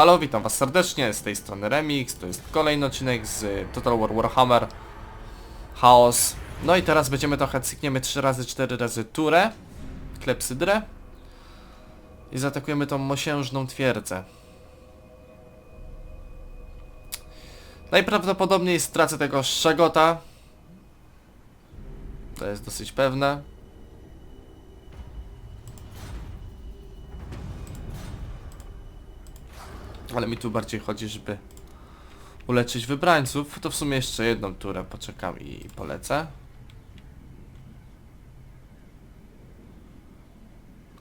Halo, witam was serdecznie, z tej strony Remix, to jest kolejny odcinek z Total War Warhammer Chaos. No i teraz będziemy trochę cykniemy 3 razy 4 razy turę, klepsydrę i zaatakujemy tą mosiężną twierdzę. Najprawdopodobniej stracę tego Szagota. To jest dosyć pewne. Ale mi tu bardziej chodzi, żeby uleczyć wybrańców. To w sumie jeszcze jedną turę poczekam i polecę.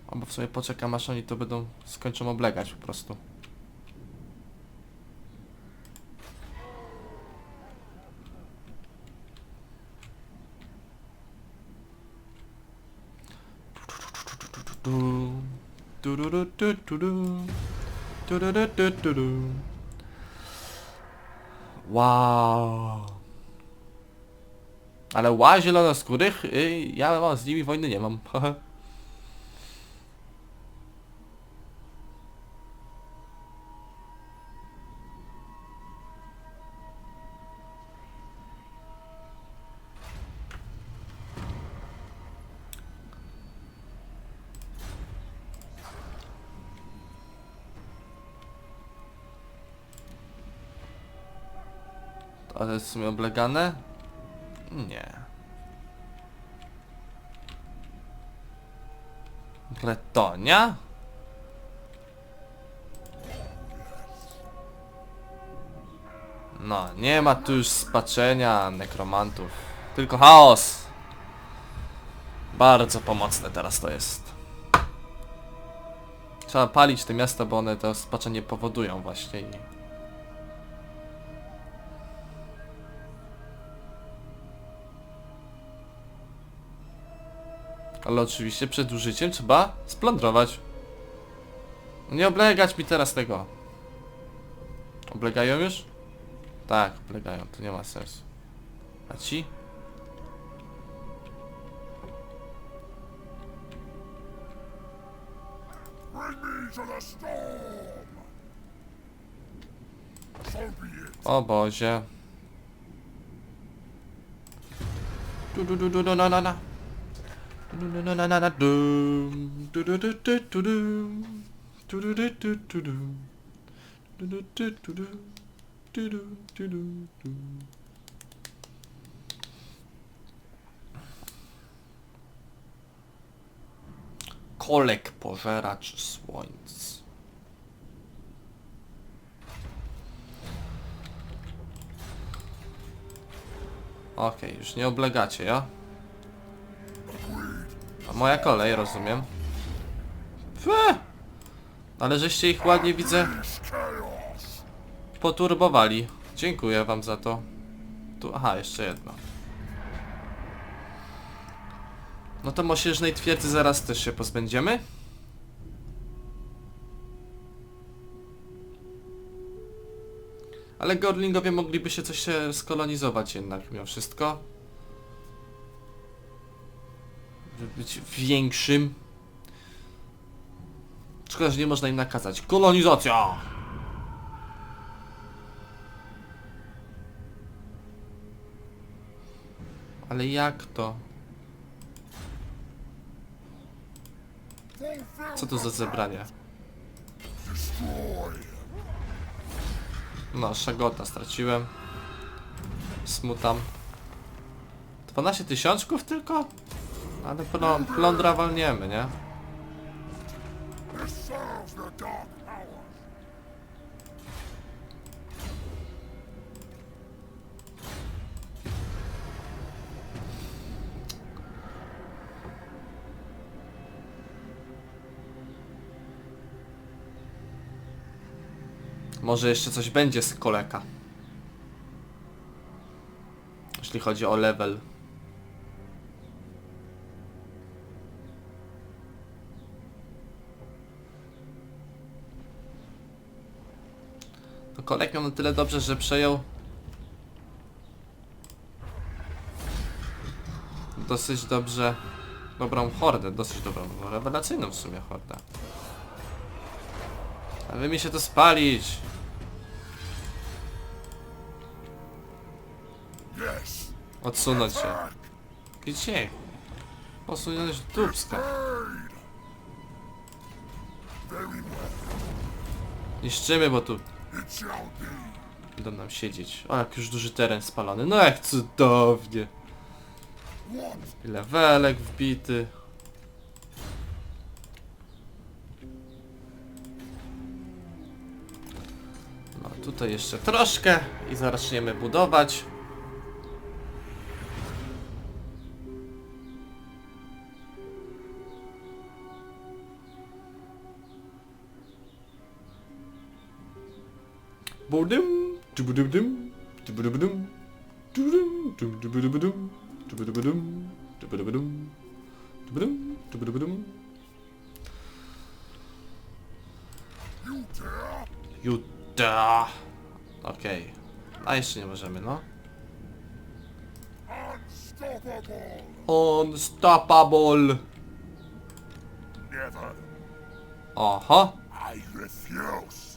Albo w sumie poczekam aż oni to będą skończą oblegać po prostu. Wow. Ale ła zielonoskórych, y, ja mam z nimi wojny nie mam. Ale jest w sumie oblegane? Nie. Bretonia? No, nie ma tu już spaczenia nekromantów. Tylko chaos. Bardzo pomocne teraz to jest. Trzeba palić te miasta, bo one to spaczenie powodują właśnie i... Ale oczywiście przed użyciem trzeba splądrować. Nie oblegać mi teraz tego. Oblegają już? Tak, oblegają, to nie ma sensu. A ci? O Bozie. Du du du du du na na na. Kolek pożeracz słońc. Okej, już nie oblegacie, ja? Moja kolej, rozumiem. Ale żeście ich ładnie widzę poturbowali. Dziękuję wam za to. Tu, aha, jeszcze jedno. No to mosiężnej twierdzy zaraz też się pozbędziemy. Ale Gorlingowie mogliby się coś się skolonizować jednak mimo wszystko. Być większym. Szkoda, że nie można im nakazać. Kolonizacja! Ale jak to? Co to za zebranie? No, Szagota straciłem. Smutam. 12 tysiączków tylko? Ale plą plądra walniemy, nie? Może jeszcze coś będzie z koleka. Jeśli chodzi o level. To kolek miał na tyle dobrze, że przejął dosyć dobrze dobrą hordę, dosyć dobrą, rewelacyjną w sumie hordę. A wy mi się to spalić. Odsunąć się. Back. Gdzie? Posunąć dupska. Niszczymy, bo tu. Będą nam siedzieć. O, jak już duży teren spalony. No jak cudownie. What? Levelek wbity. No tutaj jeszcze troszkę i zaczniemy budować. Budum, dubudubudum, dubudubudum, dubudum, dubudubudum, dubudubudum, dubudubudum, dubudum, dubudubudum. You dare? Juta. Okej. A jeszcze nie możemy, no. Unstoppable. Unstoppable. Never. Aha. I refuse.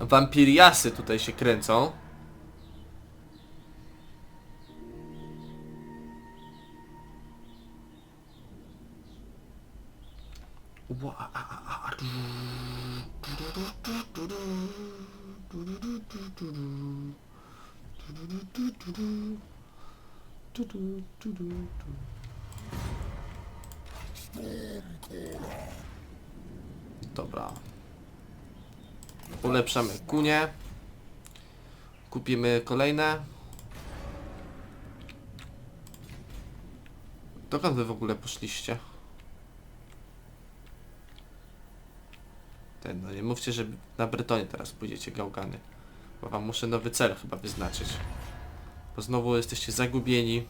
Wampiriasy tutaj się kręcą. Dobra. Ulepszamy kunie. Kupimy kolejne. Dokąd wy w ogóle poszliście? Ten, no nie mówcie, że na Bretonie teraz pójdziecie gałgany. Bo wam muszę nowy cel chyba wyznaczyć. Bo znowu jesteście zagubieni.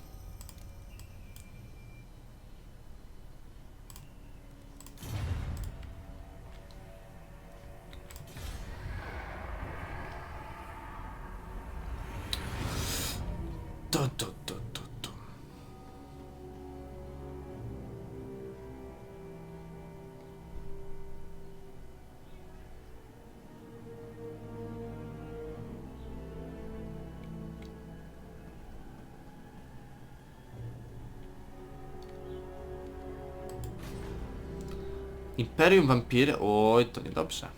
Imperium Vampiry? Oj, to niedobrze.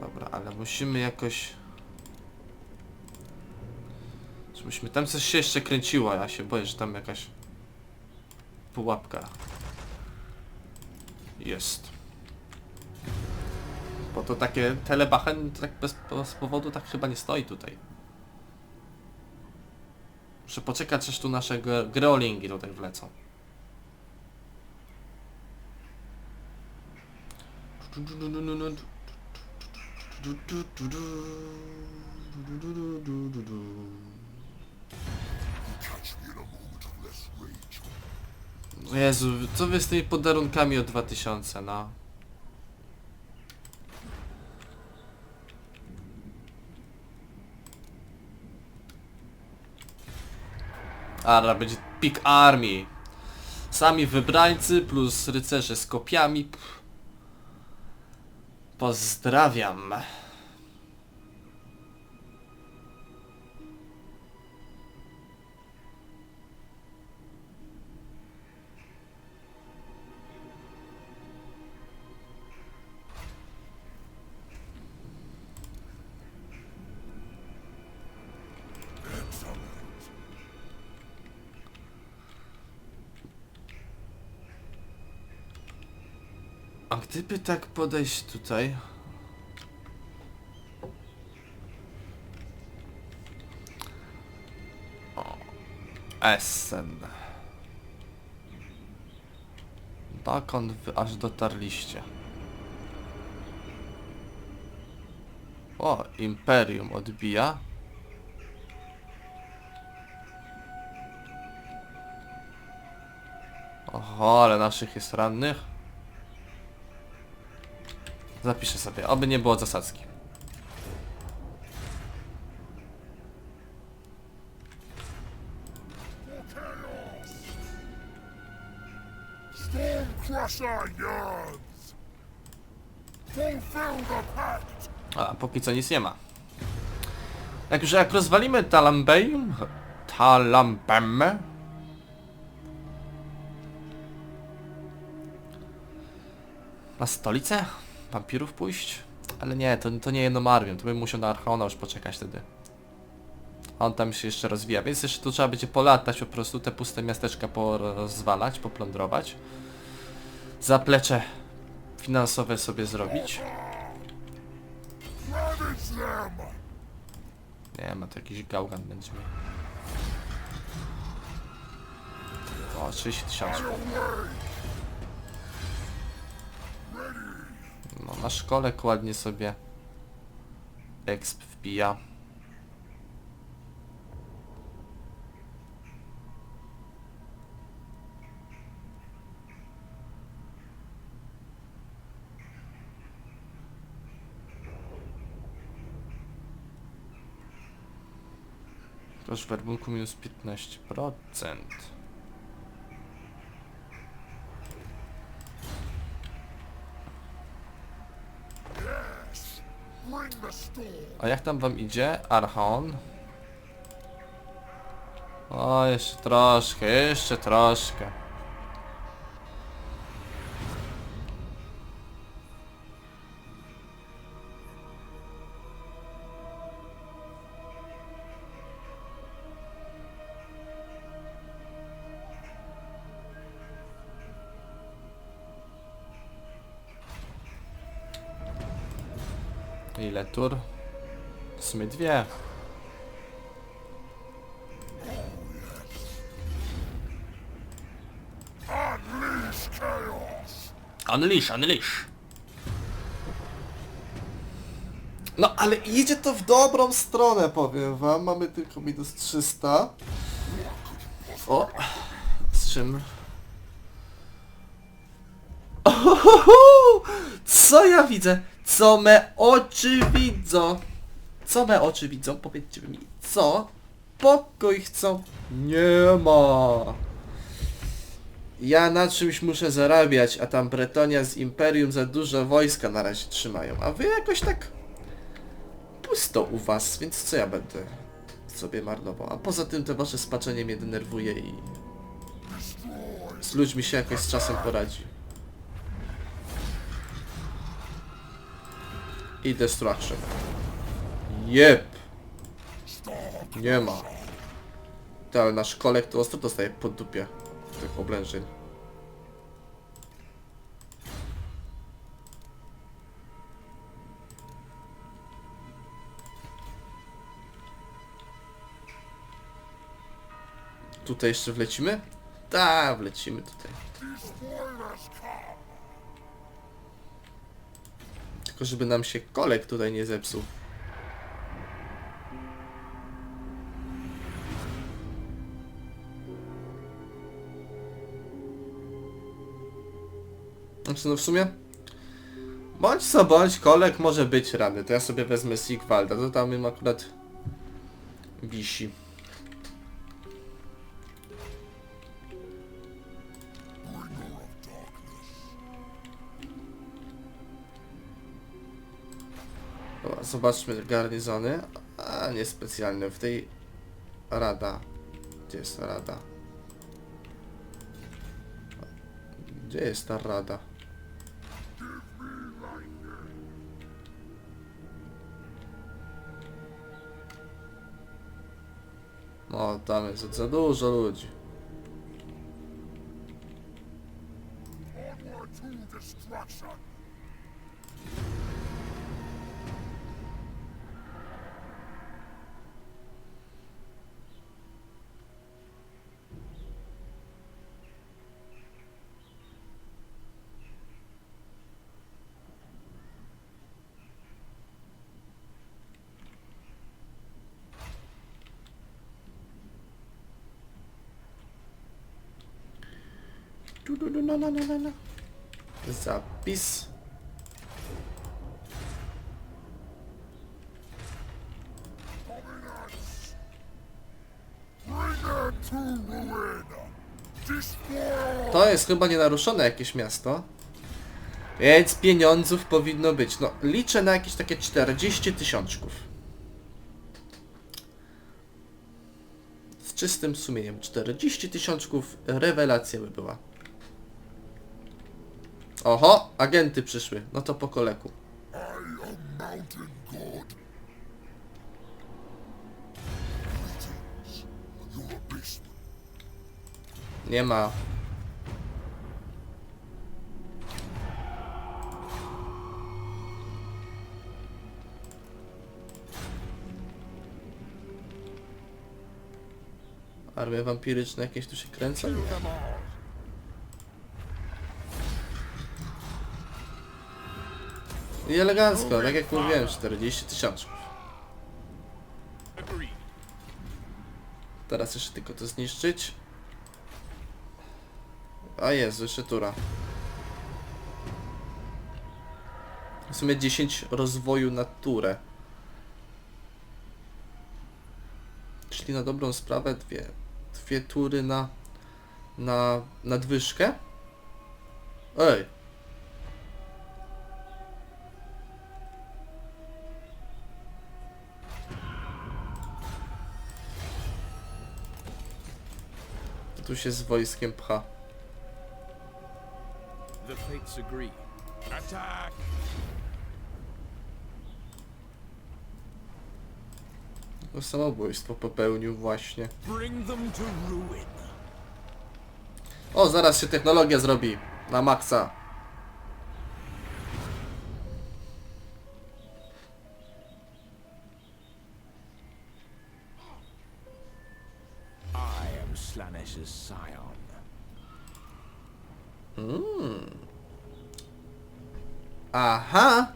Dobra, ale musimy jakoś... Żebyśmy tam coś się jeszcze kręciło, ja się boję, że tam jakaś pułapka jest. Bo to takie telebachen tak bez, bez powodu tak chyba nie stoi tutaj. Muszę poczekać aż tu nasze gre- greolingi tutaj wlecą. Jezu, co wy z tymi podarunkami o 2000, no? Ara, będzie Pick Army. Sami wybrańcy plus rycerze z kopiami. Pozdrawiam. Gdyby tak podejść tutaj... O, Essen. Dokąd wy aż dotarliście? O, Imperium odbija. Oho, ale naszych jest rannych. Zapiszę sobie, oby nie było zasadzki. A, póki co nic nie ma. Także jak rozwalimy Talambejm... Talambemme... Na stolicę? Wampirów pójść? Ale nie, to, to nie armią, to bym musiał na Archona już poczekać wtedy. A On tam się jeszcze rozwija, więc jeszcze tu trzeba będzie polatać po prostu, te puste miasteczka porozwalać, poplądrować. Zaplecze finansowe sobie zrobić. Nie ma to jakiś gałgan będzie miał. O, 30 tysięcy. Na szkole ładnie sobie exp wbija. Proszę, werbunku minus 15%. Bring the storm. A jak tam wam idzie? Archon? O, jeszcze troszkę, jeszcze troszkę. Ile tur? W sumie dwie. Unleash unleash. No ale idzie to w dobrą stronę, powiem wam. Mamy tylko minus 300. O, z czym? Ohoho! Co ja widzę? Co me oczy widzą? Co me oczy widzą? Powiedzcie mi, co? Pokój chcą? Nie ma. Ja na czymś muszę zarabiać, a tam Bretonia z Imperium za dużo wojska na razie trzymają, a wy jakoś tak pusto u was, więc co ja będę sobie marnował? A poza tym to wasze spaczenie mnie denerwuje i z ludźmi się jakoś z czasem poradzi. I Destruction. Jep. Nie ma. Ty, ale nasz kolek to ostro dostaje pod dupie tych oblężeń. Tutaj jeszcze wlecimy? Tak, wlecimy tutaj. Tylko żeby nam się kolek tutaj nie zepsuł. Znaczy no w sumie Bądź co bądź, kolek może być rany. To ja sobie wezmę Sigvalda, to tam im akurat wisi. Zobaczmy garnizony. A niespecjalne w tej rada. Gdzie jest rada? Gdzie jest ta rada? No, tam jest za dużo ludzi. No, no, no, no, no. Zapis. To jest chyba nienaruszone jakieś miasto. Więc pieniądzów powinno być. No, liczę na jakieś takie 40 tysiączków. Z czystym sumieniem. 40 tysiączków rewelacja by była. Oho, agenty przyszły. No to po koleku. Nie ma. Armie wampiryczne jakieś tu się kręcą? Nie. Them all. I elegancko, tak jak mówiłem, 40 tysiączków. Teraz jeszcze tylko to zniszczyć. A jest, jeszcze tura. W sumie 10 rozwoju na turę. Czyli na dobrą sprawę dwie, dwie tury na, na nadwyżkę. Ej! Tu się z wojskiem pcha. The fates agree. Attack! No samobójstwo popełnił właśnie. Bring them to ruin. O, zaraz się technologia zrobi. Na maksa. Aha!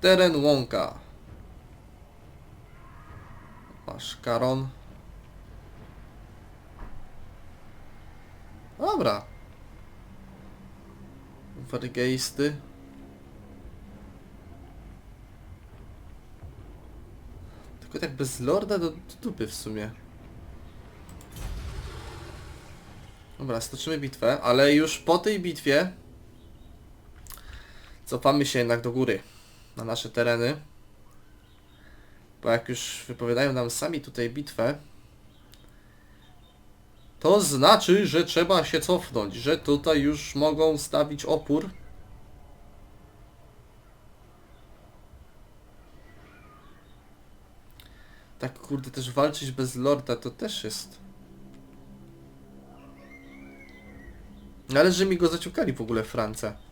Teren łąka. Masz karon. Dobra. Wargeisty. Tylko tak bez lorda do, do dupy w sumie. Dobra, stoczymy bitwę, ale już po tej bitwie cofamy się jednak do góry, na nasze tereny. Bo jak już wypowiadają nam sami tutaj bitwę, to znaczy, że trzeba się cofnąć, że tutaj już mogą stawić opór. Tak kurde, też walczyć bez lorda to też jest. Ale że mi go zaciukali w ogóle France.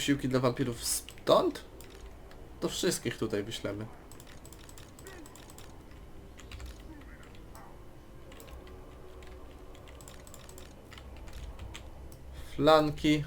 Posiłki dla wampirów stąd? To wszystkich tutaj wyślemy. Flanki.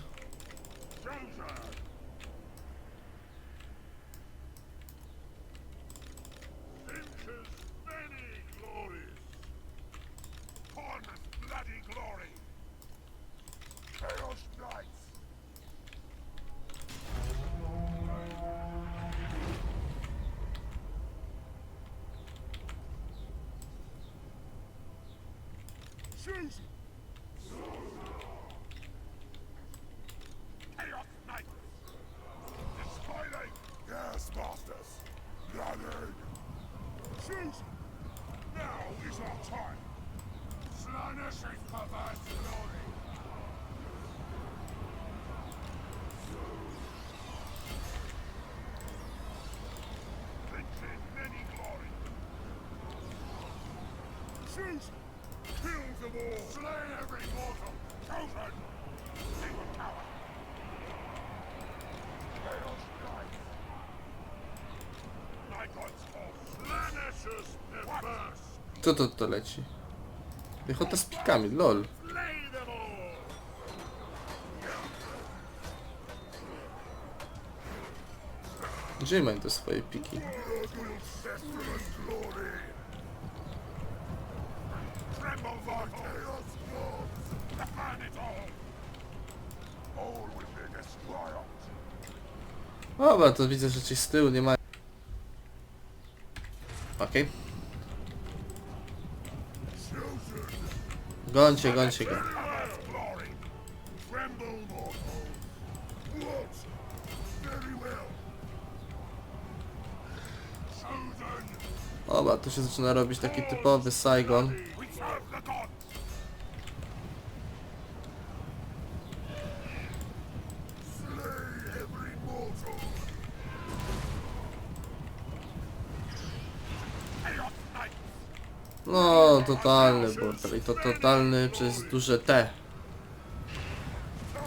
Choose. Chaos Knights. Despoiling. Yes, masters. Gathered. Choose. Now is our time. Slaanesh is perverse glory. Princes many glory. Choose. Kill them all. Slay every mortal. Children. Single tower. Chaos Knights. vicious perverse. Co to to leci? Piechota z pikami, lol. Gdzie mają te swoje piki? Dobra, to widzę, że ci z tyłu nie ma. Okej. Gońcie, gońcie go. Dobra, tu się zaczyna robić taki typowy Saigon. We serve the gods. Slay every mortal. Chaos Knights. No, totalny bordel i to totalny przez duże T.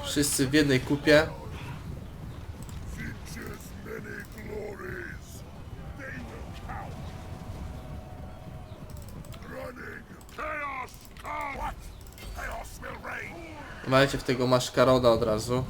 Wszyscy w jednej kupie. Majcie w tego maszkaroda od razu.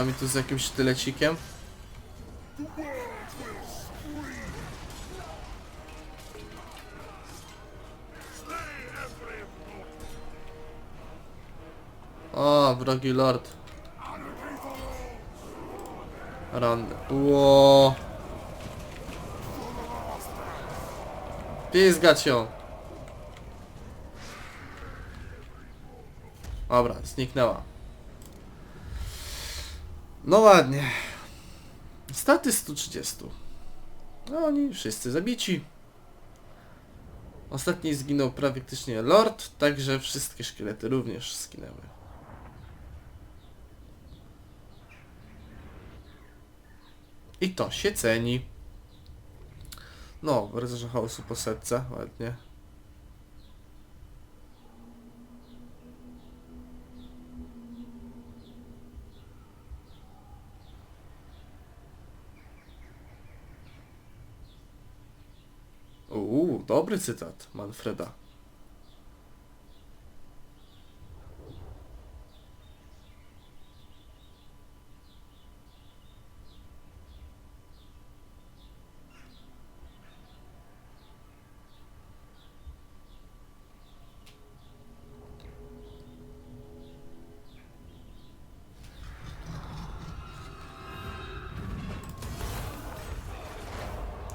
Wiedźma mi tu z jakimś mortal. O, wrogi lord. Randy. Ło. Pizgać ją. Dobra, zniknęła. No ładnie. Staty 130. No oni wszyscy zabici. Ostatni zginął praktycznie Lord, także wszystkie szkielety również zginęły. I to się ceni. No, rycerze chaosu po setce, ładnie. Dobry cytat Manfreda.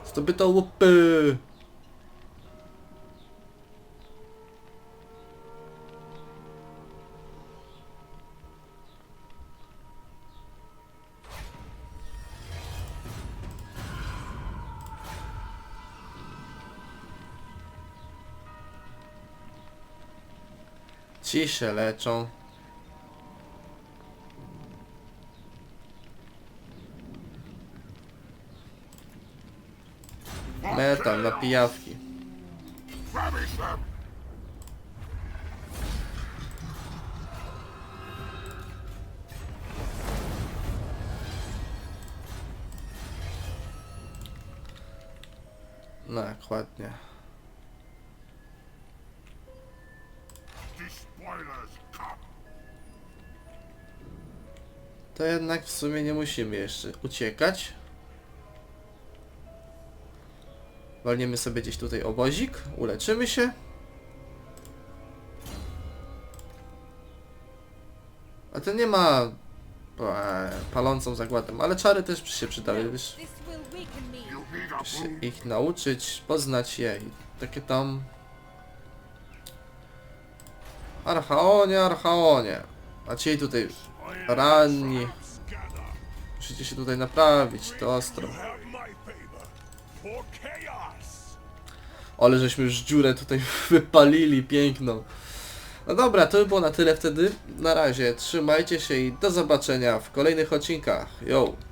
Zdobyto łupy! Ci się leczą. Metal na pijawki. No ładnie. To jednak w sumie nie musimy jeszcze uciekać. Walniemy sobie gdzieś tutaj obozik, uleczymy się. A ten nie ma e, palącą zagładę, ale czary też się przydały, wiesz, need a się ich nauczyć, poznać je i takie tam... Archaonie, Archaonie. A ci tutaj ranni. Musicie się tutaj naprawić, to ostro. Ale żeśmy już dziurę tutaj wypalili, piękną. No dobra, to by było na tyle wtedy. Na razie, trzymajcie się i do zobaczenia w kolejnych odcinkach. Yo!